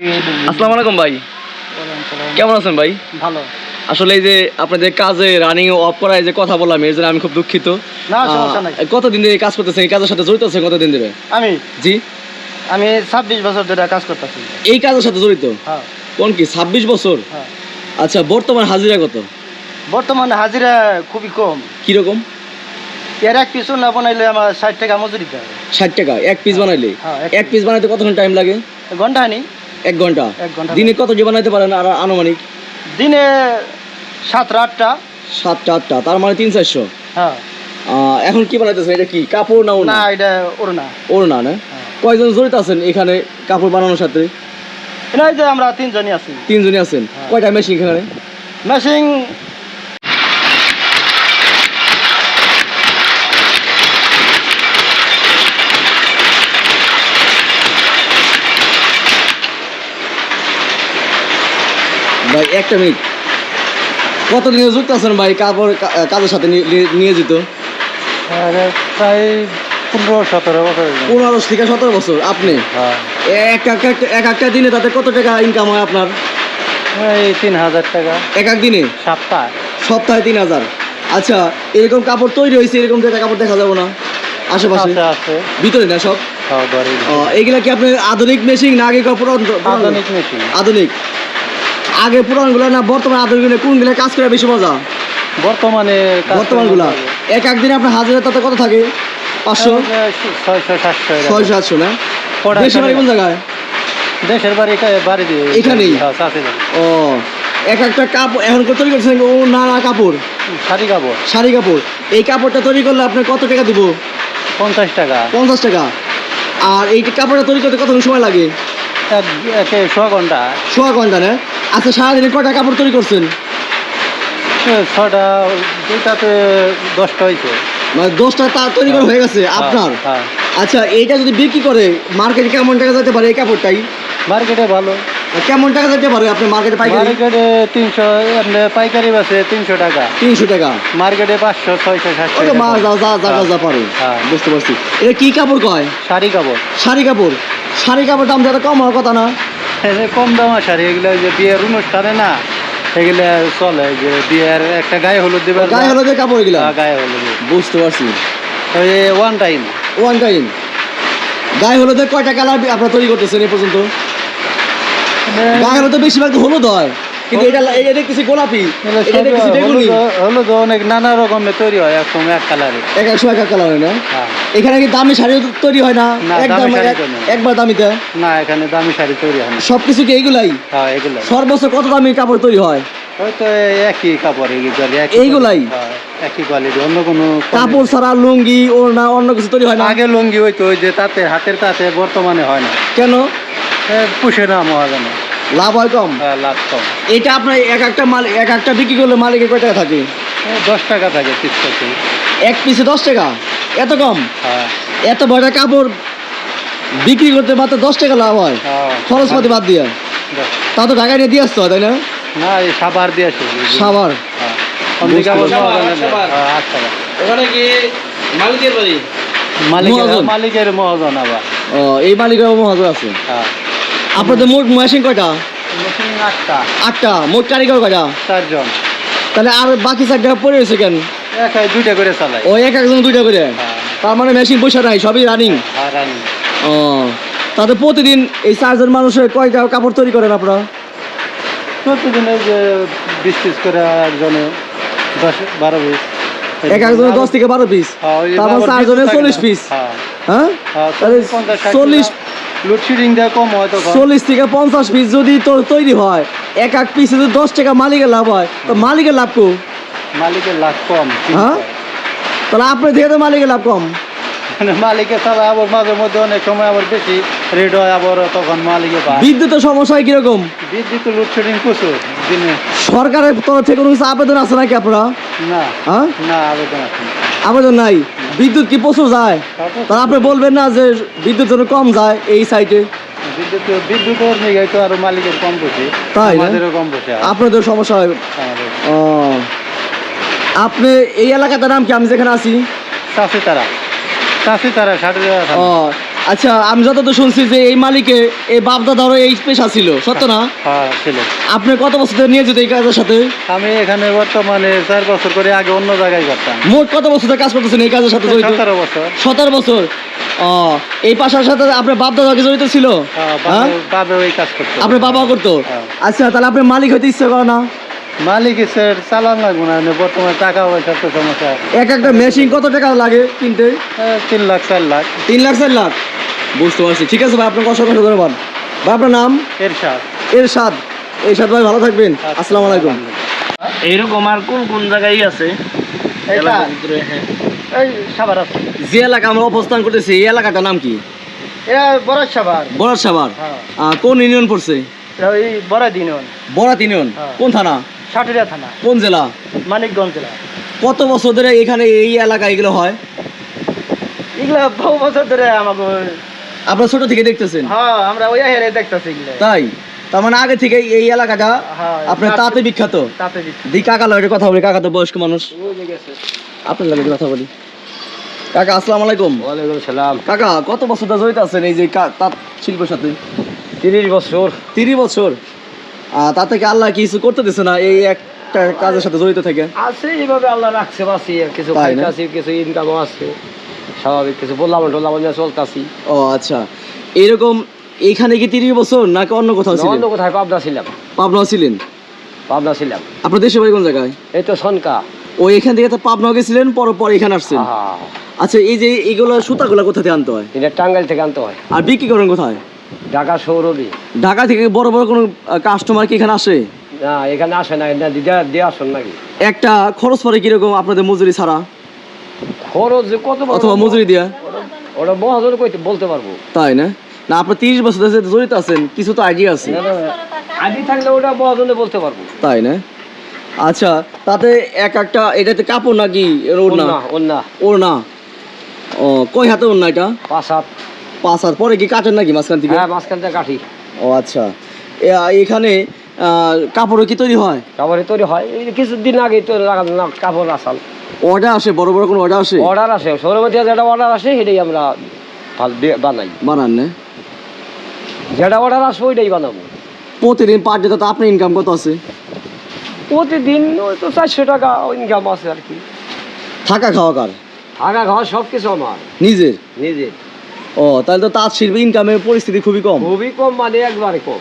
আসসালামু আলাইকুম ভাই। কেমন আছেন ভাই? ভালো। আসলে এই যে আপনাদের কাজে রানিং অফ যে কথা বললাম এর জন্য আমি খুব দুঃখিত। নাই। কতদিন ধরে কাজ করতেছেন? এই কাজের সাথে জড়িত আছেন কতদিন ধরে? আমি? জি। আমি ছাব্বিশ বছর ধরে কাজ করতেছি। এই কাজের সাথে জড়িত? হ্যাঁ। কোন কি ছাব্বিশ বছর? হ্যাঁ। আচ্ছা বর্তমান হাজিরা কত? বর্তমানে হাজিরা খুবই কম। কীরকম? এর এক পিছু না বানাইলে আমার ষাট টাকা মজুরি দেয়। ষাট টাকা এক পিস বানাইলে? হ্যাঁ, এক এক পিস। বানাইতে কতক্ষণ টাইম লাগে? ঘণ্টা হানি এক ঘণ্টা। এক ঘণ্টা দিনে কত যে বানাইতে পারেন আর আনুমানিক? দিনে সাতটা আটটা। সাতটা আটটা তার মানে তিন চারশো। হ্যাঁ। এখন কি বানাইতেছেন? এটা কি কাপড় না না এটা ওড়না। ওড়না না? না হ্যাঁ। কয়জন জড়িত আছেন এখানে কাপড় বানানোর সাথে? এটা আমরা তিনজনই আছি। তিনজনই আছেন। হ্যাঁ। কয়টা মেশিন এখানে? মেশিন ভাই একটা মিনিট। কতদিনে যুক্ত আছেন ভাই? কাপড় কাজের সাথে নিয়োজিত প্রায় পনেরো সতেরো বছর পনেরো থেকে সতেরো বছর আপনি? হ্যাঁ। এক এক এক একটা দিনে তাতে কত টাকা ইনকাম হয় আপনার? এই তিন হাজার টাকা। এক এক দিনে? সপ্তাহ। সপ্তাহে তিন হাজার। আচ্ছা এরকম কাপড় তৈরি হয়েছে এরকম জায়গায় কাপড় দেখা যাবে না? আশেপাশে? ভিতরে না সব? আহ, এইগুলা কি আপনার আধুনিক মেশিন না আগে পুরান- আধুনিক মেশিন আধুনিক? আগে পুরানগুলো না বর্তমান আধুনিক কোনগুলো কাজ করে বেশি মজা? বর্তমানে বর্তমানগুলা এক একদিনে আপনার হাজারের তাতে কত থাকে? পাঁচশো? ছয়শো সাতশো না? বেশি বাড়ি কোন জায়গায়? দেশের বাড়ি বাড়ি এখানেই? হ্যাঁ। ও এক একটা কাপড় এখন তৈরি করছেন ও না না কাপড়? শাড়ি কাপড়। শাড়ি কাপড়। এই কাপড়টা তৈরি করলে আপনার কত টাকা দিব? পঞ্চাশ টাকা। পঞ্চাশ টাকা। আর এই কাপড়টা তৈরি করতে কত সময় লাগে? এক ছ ঘণ্টা। সোয়া ঘণ্টা না? আচ্ছা সারাদিনে কটা কাপড় তৈরি করছেন? ছটা দুইটাতে দশটা হয়েছে মানে দশটা তার তৈরি করা হয়ে গেছে আপনার? হ্যাঁ। আচ্ছা এইটা যদি বিক্রি করে মার্কেটে কেমন টাকা যেতে পারে এই কাপড়টাই? মার্কেটে ভালো। কেমন টাকা যেতে পারে আপনি মার্কেটে পাইকারি? মার্কেটে তিনশো পাইকারি বাসে তিনশো টাকা। তিনশো টাকা? মার্কেটে পাঁচশো ছয়শো সাতশো টাকা। যা যা যা যা পারে। হ্যাঁ। বুঝতে পারছি। এটা কি কাপড় কয়? শাড়ি কাপড়। শাড়ি কাপড়। শাড়ি কাপড় দাম যারা কম হওয়ার কথা না। যে কম দামা শাড়ি এগুলো যে বিয়ের অনুষ্ঠানে না এগুলা চলে যে বিয়ের একটা গায়ে হলুদ দিবে গায়ে হলুদ কাপড় এগুলা? গায়ে হলুদ। বুঝতে পারছি। ওই ওয়ান টাইম ওয়ান টাইম গায়ে হলুদে কয়টা কালার আপনারা তৈরি করতেছেন এই পর্যন্ত? গায়ে হলুদে বেশিরভাগ হলুদ হয়। কিন্তু এটা এটা দেখতেছি গোলাপি। এটা দেখতেছি বেগুনি। হলুদ অনেক নানা রকমের তৈরি হয় এক সময় এক কালারে। এক একশো এক কালার না? হ্যাঁ। এখানে কি দামি শাড়ি তৈরি হয় না। একবার দামিতে না এখানে দামি শাড়ি তৈরি হয় না। সব কিছু কি এইগুলাই? হ্যাঁ এগুলো সর্বোচ্চ কত দামি কাপড় তৈরি হয়? ওই তো একই কাপড় এইগুলাই? হ্যাঁ, একই কোয়ালিটি অন্য কোনো কাপড় ছাড়া লুঙ্গি ওড়না অন্য কিছু তৈরি হয় না? আগে লুঙ্গি হইতো ওই যে তাতে হাতের তাতে বর্তমানে হয় না। কেন? পুষে না। মহাজনে লাভ হয় কম? হ্যাঁ, লাভ কম। এটা আপনার এক একটা মাল এক একটা বিক্রি করলে মালিকের কয় টাকা থাকে? দশ টাকা থাকে পিস প্রতি। এক পিসে দশ টাকা? এত কম? হ্যাঁ। এত বড় কাপড় বিক্রি করতে মাত্র দশ টাকা লাভ হয়। হ্যাঁ। খরচপাতি বাদ দিয়ে। তা তো ঢাকায় নিয়ে দিয়ে আসতে হয় তাই না? না এই সাবার দিয়ে আসে। সাবার হ্যাঁ। হ্যাঁ, ওখানে কি বাড়ি? মালিকের মহাজন আবার। ও এই মালিকের মহাজন আছে? হ্যাঁ। আপনাদের মোট মেশিন কয়টা? আটটা। আটটা। মোট কারিগর কয়টা? চারজন। তাহলে আর বাকি চারটা পড়ে রয়েছে কেন? একাই দুইটা করে চালাই। ও এক একজন দুইটা করে? হ্যাঁ। তার মানে মেশিন পয়সা নাই সবই রানিং আর ও তাতে প্রতিদিন এই চারজন মানুষের কয়টা কাপড় তৈরি করেন আপনারা? প্রতিদিন এই যে বিশ পিস করে একজনে দশ বারো পিস। এক একজনের দশ থেকে বারো পিস? হ্যাঁ, তারপর চারজনের চল্লিশ পিস? হ্যাঁ, হ্যাঁ? হ্যাঁ, তাহলে চল্লিশ। লোডশেডিং দেওয়া কম হয় তখন চল্লিশ থেকে পঞ্চাশ পিস যদি তো তৈরি হয় এক এক পিস যদি দশ টাকা মালিকের লাভ হয় তো মালিকের লাভ কো মালিকের লাভ কম হ্যাঁ? তাহলে আপনার থেকে তো মালিকের লাভ কম। মানে মালিকের আবার মাঝে মধ্যে অনেক সময় আবার বেশি রেট হয় আবার তখন মালিকে পায় বিদ্যুতের সমস্যা হয় কীরকম? বিদ্যুৎ লোডশেডিং প্রচুর দিনে। সরকারের তরফ থেকে কোনো আবেদন আছে নাকি আপনারা? না হ্যাঁ? না আবেদন আছে আবেদন নাই? বিদ্যুৎ কি প্রচুর যায়? তাহলে আপনি বলবেন না যে বিদ্যুৎ যেন কম যায় এই সাইডে বিদ্যুৎ নিগাই তো আরও মালিকের কম বসে। তাই? আমাদেরও কম বসে আপনাদের সমস্যা হয়। ও। আপনি এই এলাকাটার নাম কি? আমি যেখানে আছি? চাষি তারা চাষি তারা ষাট ও আচ্ছা আমি যতদূর শুনছি যে এই মালিকে এই বাপদাদারও এই পেশা ছিল সত্য না? হ্যাঁ ছিল। আপনি কত বছর ধরে নিয়ে যেত এই কাজের সাথে? আমি এখানে বর্তমানে চার বছর করে আগে অন্য জায়গায় করতাম। মোট কত বছর ধরে কাজ করতেছেন এই কাজের সাথে জড়িত? সতেরো বছর। সতেরো বছর। ও এই পেশার সাথে আপনার বাপ দাদা জড়িত ছিল? হ্যাঁ, হ্যাঁ? বাবে- ওই কাজ করতো। আপনার বাবা করতো? হ্যাঁ। আচ্ছা তাহলে আপনি মালিক হইতে ইচ্ছে করে না? মালিক এসে চালান লাগবে না মানে বর্তমানে টাকা পয়সার তো সমস্যা। এক একটা মেশিন কত টাকা লাগে কিনতে? হ্যাঁ, তিন লাখ চার লাখ। তিন লাখ চার লাখ। বুঝতে পারছি। ঠিক আছে ভাই আপনাকে অসংখ্য ধন্যবাদ ভাই আপনার নাম? এর সাথ এরশাদ। এরশাদ ভাই ভালো থাকবেন। আসসালামু আলাইকুম। এইরকম আর কোন কোন জায়গায় আছে? হ্যাঁ। আছে। যে এলাকা আমরা অবস্থান করতেছি এই এলাকাটার নাম কি? সাবার হ্যাঁ। কোন ইউনিয়ন পড়ছে? বরাত ইউনিয়ন। হ্যাঁ। কোন থানা? সাটুরিয়া থানা। কোন জেলা? মানিকগঞ্জ জেলা। কত বছর ধরে এখানে এই এলাকা এগুলো হয়? এগুলা বহু বছর ধরে আমাকে আপনার ছোট থেকে দেখতেছেন। হ্যাঁ আমরা ওই হেরে দেখতেছি তাই? তার মানে আগে থেকে এই এলাকাটা হ্যাঁ আপনার তাতে বিখ্যাত। দি কাকা লগে কথা বলি কাকা তো বয়স্ক মানুষ। আপনার লাগে কথা বলি। কাকা আসসালামু আলাইকুম। ওয়ালাইকুম সালাম। কাকা কত বছর ধরে জড়িত আছেন এই যে কা- তাঁত শিল্পের সাথে? তিরিশ বছর। তিরিশ বছর। আহ, তাতে কি আল্লাহ কিছু করতে দিছে না এই একটা কাজের সাথে জড়িত থেকে? আছে এইভাবে আল্লাহ রাখছে বাসি কিছু কিছু ইনকামও আছে। স্বাভাবিক কিছু বললাম টলাম চলতাছি। ও আচ্ছা। এরকম এইখানে কি তিরিশ বছর নাকি অন্য কোথাও ছিলেন? অন্য কোথায় পাবনা ছিলাম। পাবনা ছিলেন? পাবনা ছিলাম। আপনার দেশের বাড়ি কোন জায়গায়? এই তো সনকা। ও এখান থেকে তো পাবনা গেছিলেন পর পর এখানে আসছেন। আচ্ছা এই যে এইগুলো সুতাগুলো কোথা থেকে আনতে হয়? এটা টাঙ্গাইল থেকে আনতে হয়। আর বিক্রি করেন কোথায়? ঢাকা সৌরভী। ঢাকা থেকে বড় বড় কোনো কাস্টমার কি এখানে আসে? না এখানে আসে না দিদা দিয়ে আসুন নাকি? একটা খরচ পড়ে কীরকম আপনাদের মজুরি ছাড়া? খরচ কত অথবা মজুরি দিয়া। ওটা মহাজন কইতে বলতে পারব। তাই না? না আপনার তিরিশ বছর ধরে জড়িত আছেন কিছু তো আইডিয়া আছে। আগে থাকলে ওটা মহাজনে বলতে পারব। তাই না? আচ্ছা তাতে এক একটা এটাতে কাপড় নাকি ও কয় হাতে এটা? পাঁচ হাত। পাঁচ হাত। পরে কি কাটেন নাকি মাঝখান থেকে? হ্যাঁ মাঝখান থেকে কাঠি। ও আচ্ছা। এখানে আহ, কাপড়ও কি তৈরি হয়? কাপড়ে তৈরি হয়। কিছুদিন আগে তো লাগানো কাপড় আসাল। অর্ডার আসে বড় বড় কোনো অর্ডার আসে? অর্ডার আসে থেকে যেটা অর্ডার আসে সেটাই আমরা বানাই। বানান না। যেটা অর্ডার আসবে ওইটাই বানাবো। প্রতিদিন পার ডে তো আপনার ইনকাম কত আছে? প্রতিদিন ওই তো চারশো টাকা ইনকাম আছে আর কি। থাকা খাওয়া কার? আগা খাওয়া সব কিছু আমার। নিজের? নিজে ও তাহলে তো তাঁত শিল্পে ইনকামের পরিস্থিতি খুবই কম। খুবই কম মানে একবারে কম।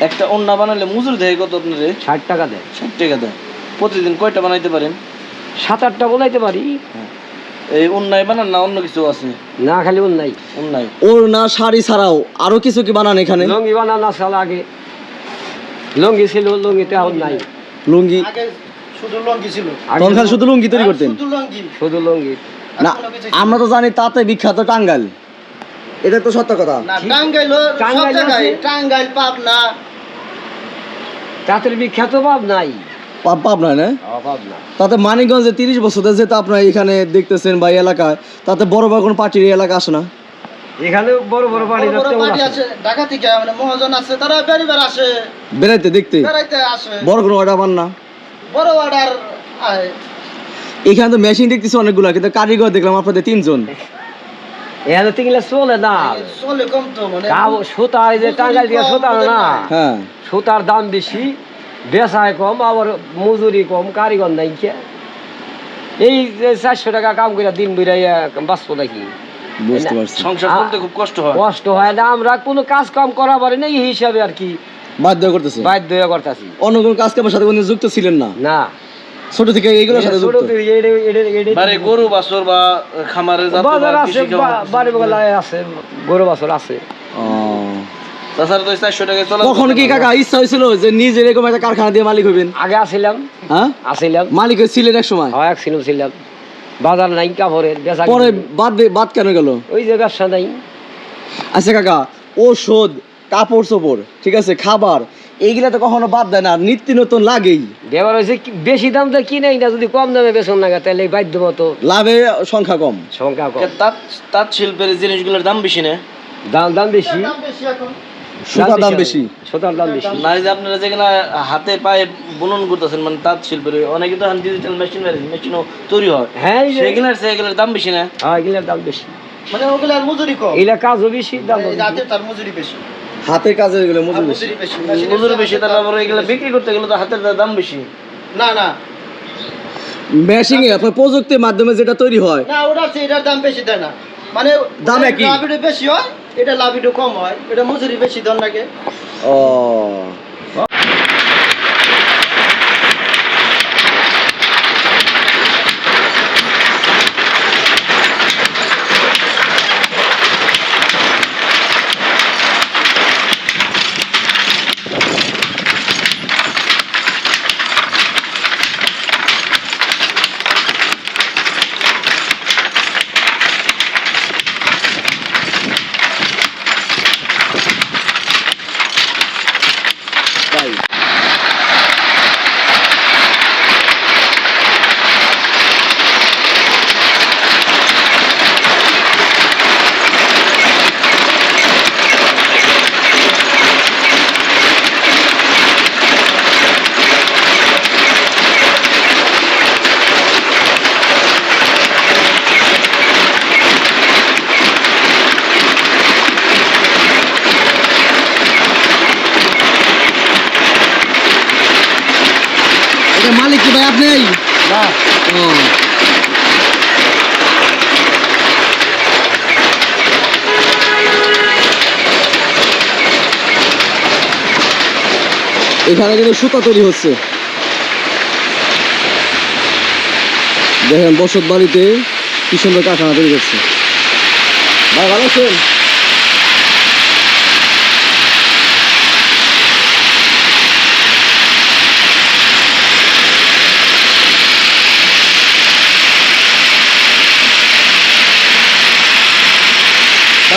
একটা অন্না বানালে মজুর দেয় কত আপনারে ষাট টাকা দেয়। ষাট টাকা দেয়। প্রতিদিন কয়টা বানাইতে পারেন? সাত আটটা বলাইতে পারি। এই অন্যায় বানান না অন্য কিছু আছে? না খালি নাই অন্যায় ওর না শাড়ি ছাড়াও আরও কিছু কি বানান এখানে? লঙ্গি বানানো সাল আগে। লঙ্গি ছিল লঙ্গিতে এখন নাই। লুঙ্গি? আগে শুধু লঙ্গি ছিল। তখন শুধু লুঙ্গি তৈরি করতেন? শুধু লঙ্গি। শুধু লঙ্গি। না আমরা তো জানি তাতে বিখ্যাত টাঙ্গাইল। এটা তো সত্য কথা। না টাঙ্গাইল টাঙ্গাইল টাঙ্গাইল পাবনা। তাঁতের বিখ্যাত ভাব নাই। না? তাতে মানিকগঞ্জে তিরিশ বছর যেটা আপনার এখানে দেখতেছেন বা এই এলাকায় তাতে বড় বড় কোনো পার্টির এলাকা আসে না? এখানে বড় বড় বাড়ি বড় বড় তেমন পার্টি আছে। আছে ঢাকা থেকে মানে মহাজন আছে তারা বেরিবার আসে। বেড়াইতে দেখতে? বেড়াইতে আসে। বড় কোনো অর্ডার পান না? বড় অর্ডার এখানে তো মেশিন দেখতেছি অনেকগুলো কিন্তু কারিগর দেখলাম আপনাদের তিনজন। এখানে তিনগুলা চলে না। চলে কম তো মানে যে টাঙ্গাইল দিয়ে সুতা না। হ্যাঁ। সুতার দাম বেশি। বেচায় কম আবার মজুরি কম কারিগর নাই কে? এই চারশো টাকা কাম করে দিন বেড়াইয়া বাঁচবো নাকি? সংসার চলতে খুব কষ্ট হয়। কষ্ট হয় না আমরা কোনো কাজ কাম করা পারি না এই হিসাবে আর কি বাধ্য করতেছে? বাধ্য করতেছি। অন্য কোনো কাজ কামের সাথে কোনো যুক্ত ছিলেন না? না। ছোট থেকে এইগুলোর সাথে যুক্ত? বাড়ি গরু বাছর বা খামারে বাজার আছে বাড়ি বগলায় আছে গরু বাছর আছে। তাছাড়া তো চারশো টাকায় চলা কখন কি কাকা ইচ্ছা হয়েছিল যে নিজে এরকম একটা কারখানা দিয়ে মালিক হবেন আগে আসিলাম হ্যাঁ? আসিলাম মালিক ছিলেন এক সময়? হয় ছিলাম ছিলাম। বাজার নাই কাপড়ের বেচা পরে বাদ দে- বাদ কেন গেল? ওই যে ব্যবসা নাই। আচ্ছা কাকা ওষুধ কাপড় চোপড় ঠিক আছে খাবার এইগুলা তো কখনো বাদ দেয় না নিত্য নতুন লাগেই। দেবার হয়েছে বেশি দাম তো কিনেই না যদি কম দামে বেচন না তাহলে বাধ্য মতো লাভে সংখ্যা কম। সংখ্যা কম। তাঁত তাঁত শিল্পের জিনিসগুলোর দাম বেশি না? দাম দাম বেশি। দাম বেশি এখন। সুতার দাম বেশি। সুতার দাম বেশি। না যে আপনারা যেখানে হাতে পায়ে বুনন করতেছেন মানে তাঁত শিল্পের অনেকে তো ডিজিটাল মেশিন মেশিনও তৈরি হয়। হ্যাঁ এই যে- সেগুলোর সেগুলোর দাম বেশি না? হ্যাঁ এগুলোর দাম বেশি। মানে ওগুলার মজুরি কম। এগুলা কাজও বেশি দাম তার মজুরি বেশি। হাতের কাজের এগুলো মজুর বেশি। মজুরি বেশি তারপরে এগুলো বিক্রি করতে গেলে তো হাতের দাম বেশি। না না। মেশিং এ আপনার প্রযুক্তির মাধ্যমে যেটা তৈরি হয়। না ওটা আছে এটার দাম বেশি দেয় না। মানে দাম একই? বেশি হয় এটা লাভ একটু কম হয় এটা মজুরি বেশি ধর লাগে ও তাই এটা মালিক কি ভাই আপনি? না। ও। এখানে কিন্তু সুতা তৈরি হচ্ছে। দেখেন বসত বাড়িতে কি সুন্দর কারখানা তৈরি করছে। ভাই ভালো আছেন?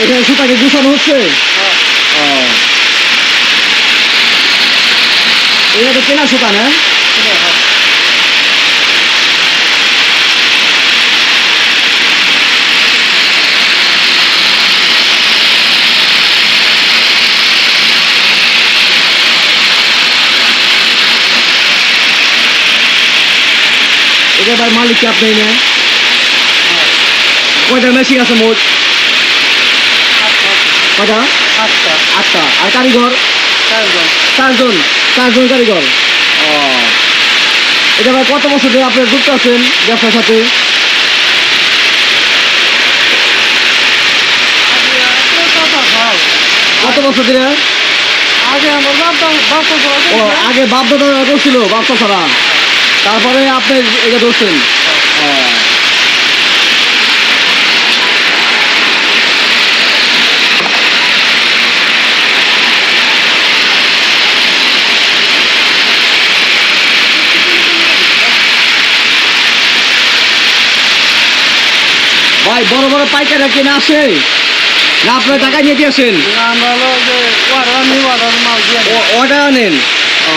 এখানে সুতাকে গুছানো হচ্ছে। ও। এটা তো কেনা সুতা না? এটা ভাই মালিক কি আপনি না কয়টা মেশিন আছে মোট? কয়টা? আচ্ছা আটটা। আর কারিগর? চারজন চারজন। চারজন কারিগর। ও। এটা ভাই কত বছর ধরে আপনি যুক্ত আছেন ব্যবসার সাথে? কত বছর ধরে? আগে বাপ বাপ আগে বাপ দাদা করছিল বাচ্চা ছাড়া। তারপরে আপনি এটা ধরছেন ও। ভাই বড় বড় পাইকাররা কিনে আসে। না আপনার টাকা নিয়ে দিয়েছেন আসেন। আমরা হলো যে অর্ডার আনেন। ও।